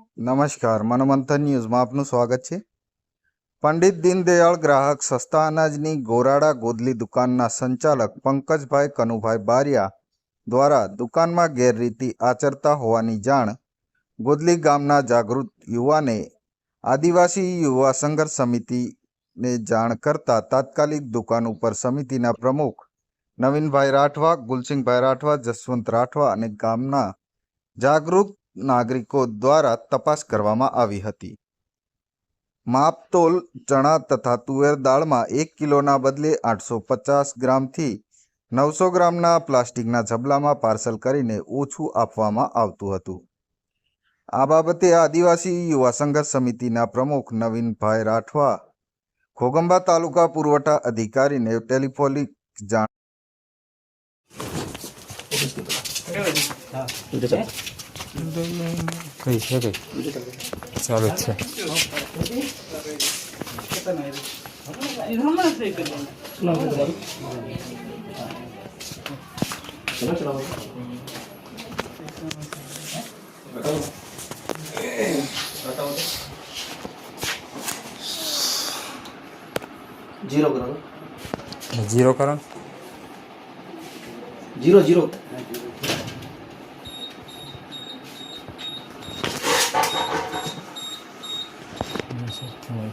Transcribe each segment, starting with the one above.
નમસ્કાર, મનોમંથન ન્યૂઝમાં આપનું સ્વાગત છે. પંડિત દીનદયાળ ગ્રાહક સસ્તા અનાજની ગોરાડા ગોદલી દુકાનના સંચાલક પંકજભાઈ કનુભાઈ બારિયા દ્વારા દુકાનમાં ગેરરીતિ આચરતા હોવાની જાણ ગોદલી ગામના જાગૃત યુવાને આદિવાસી યુવા સંઘર્ષ સમિતિને જાણ કરતા તાત્કાલિક દુકાન ઉપર સમિતિના પ્રમુખ નવીનભાઈ રાઠવા ગુલસિંહભાઈ રાઠવા, જસવંત રાઠવા અને ગામના જાગૃત નાગરિકો દ્વારા તપાસ કરવામાં આવી હતી. માપતોલ ચણા તથા તુવેર દાળમાં એક કિલોના બદલે આઠસો પચાસ ગ્રામથી નવસો ગ્રામના પ્લાસ્ટિકના ઝબલામાં પાર્સલ કરીને ઓછું આપવામાં આવતું હતું. આ બાબતે આદિવાસી યુવા સંઘર્ષ સમિતિના પ્રમુખ નવીનભાઈ રાઠવા ખોગંબા તાલુકા પુરવઠા અધિકારીને ટેલિફોનિક જાણ કઈ છે કઈ ચાલુ જ છે જીરો કરો જીરો કરો ને. જીરો જીરો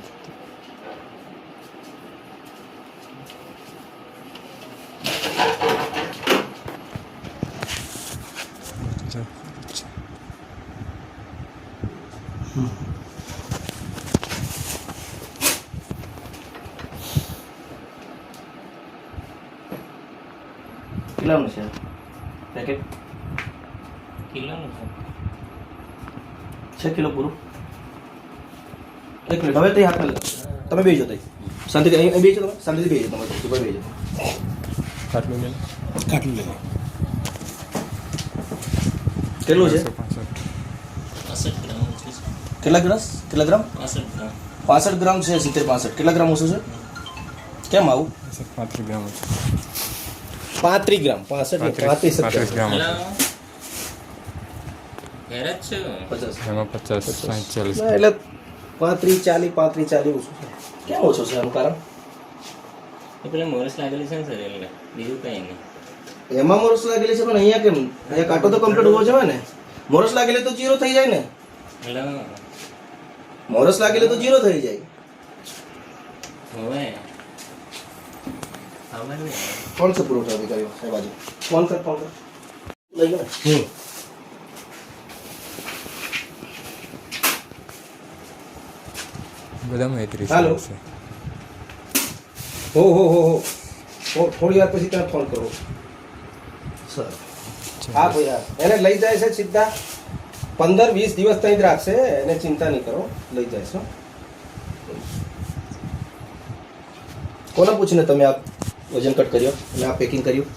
કેટલાનું છે પેકેટ કિલોનું છે છ કિલો પૂરું એક મિનિટ હવે તે હાથ લો તમે બેસજો તઈ શાંતિથી અહીં અહીં બેસજો તમે શાંતિથી બેસજો તમે ઉપર બેસજો આટલું લે ખાટલું લે કેટલું છે પાસઠ ગ્રામ ઓછું છે કેટલા ગ્રામ કેટલા ગ્રામ પાસઠ ગ્રામ પાસઠ ગ્રામ છે સિત્તેર પાસઠ કેટલા ગ્રામ ઓછું છે કેમ આવું પાંત્રીસ ગ્રામ છે પાંત્રીસ ગ્રામ પાસઠ પાંત્રીસ પાંત્રીસ ગ્રામ હેલો ઘેર જ છો પચાસ એમાં પચાસ સાઠ ચાલીસ ના, એટલે પાંત્રીસ ચાલીસ પાંત્રીસ ચાલીસ ઓછું છે. કેમ ઓછું છે એનું કારણ? એ પેલા મોરસ લાગેલી છે ને સર એટલે બીજું કંઈ નહીં. એમાં મોરસ લાગેલી છે પણ અહીંયા કેમ? અહીંયા કાંટો તો કમ્પ્લીટ હોવો જોઈએ ને. મોરસ લાગેલી તો જીરો થઈ જાય ને. એટલે મોરસ લાગેલી તો જીરો થઈ જાય. હવે કોણ છે પુરવઠા અધિકારીઓ? સાહેબ આજે. ફોન કર ફોન કર લઈ ગયો હમ. બધામાં એકત્રીસ હાલો. હો હો હો હો. થોડી વાર પછી તમે ફોન કરો. સર. હા ભાઈ હા એને લઈ જાય છે સીધા. પંદર વીસ દિવસ ત્યાં જ રાખશે એને ચિંતા નહીં કરો લઈ જાય છે કોને પૂછીને તમે આ વજન કટ કર્યો? અને આ પેકિંગ કર્યું?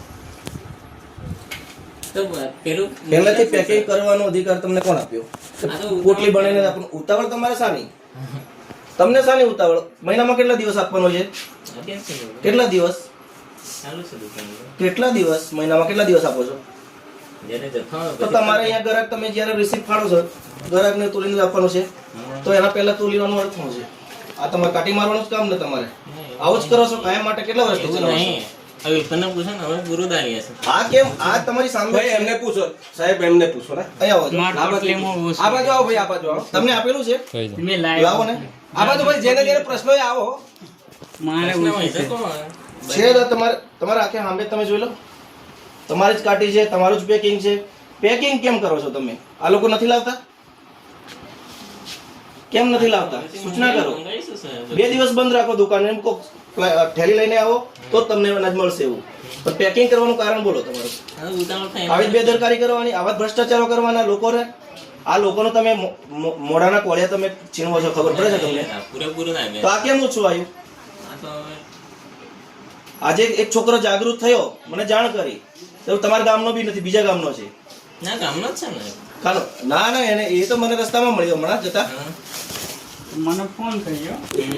પહેલાથી પેકિંગ કરવાનો અધિકાર તમને કોણ આપ્યો? આ તો પોટલી બનાવીને આપણું ઉતાવળ તમારે સાની તમને સાની ઉતાવળ? મહિનામાં કેટલા દિવસ આપવાનો છે. કેટલા દિવસ? કેટલા દિવસ? મહિનામાં કેટલા દિવસ આપો છો? તો તમારે અહીંયા ગ્રાહક તમે જ્યારે રિસીપ્ટ ફાળો છો ગ્રાહકને તોલીને આપવાનું છે. તો એના પહેલા તોલીવાનો અર્થ શું છે? આ તમારે કાઢી મારવાનું જ કામ ને તમારે. આવું જ કરો છો? કાયમ માટે કેટલા વર્ષથી ચલાવો છો? હવે વિલ્પનને પૂછો ને હવે હશે. આ કેમ? આ તમારી સામે ભાઈ એમને પૂછો. સાહેબ એમને પૂછો ને અહીંયા આવો. આ બાજુ. આવો ભાઈ આ બાજુ આવો. તમને આપેલું છે? લાવો ને. આ બાજુ ભાઈ જેને જેને પ્રશ્નો આવો પ્રશ્ન છે. કોણ? છે તો તમારે તમારે આખે સામે તમે જોઈ લો. તમારી જ કાઢી છે તમારું જ પેકિંગ છે. પેકિંગ કેમ કરો છો તમે? આ લોકો નથી લાવતા? કેમ નથી લાવતા? સૂચના કરો. બે દિવસ બંધ રાખો દુકાન એમ ઠેલી લઈને આવો તો તમને અનાજ મળશે એવું. પણ પેકિંગ કરવાનું કારણ બોલો તમારું. આવી જ બેદરકારી કરવાની આવા ભ્રષ્ટાચારો કરવાના લોકોને આ લોકોનો તમે મોઢાના કોળિયા તમે છીનવો છો ખબર પડે છે તમને? પૂરેપૂરું તો આ કેમ ઓછું આવ્યું? આ તો હવે આજે એક છોકરો જાગૃત થયો મને જાણ કરી. તો તમારા ગામનો બી નથી બીજા ગામનો છે. ના ગામનો જ છે ને. કાલો. ના ના એને એ તો મને રસ્તામાં મળ્યો હમણાં જતા. મને ફોન કર્યો.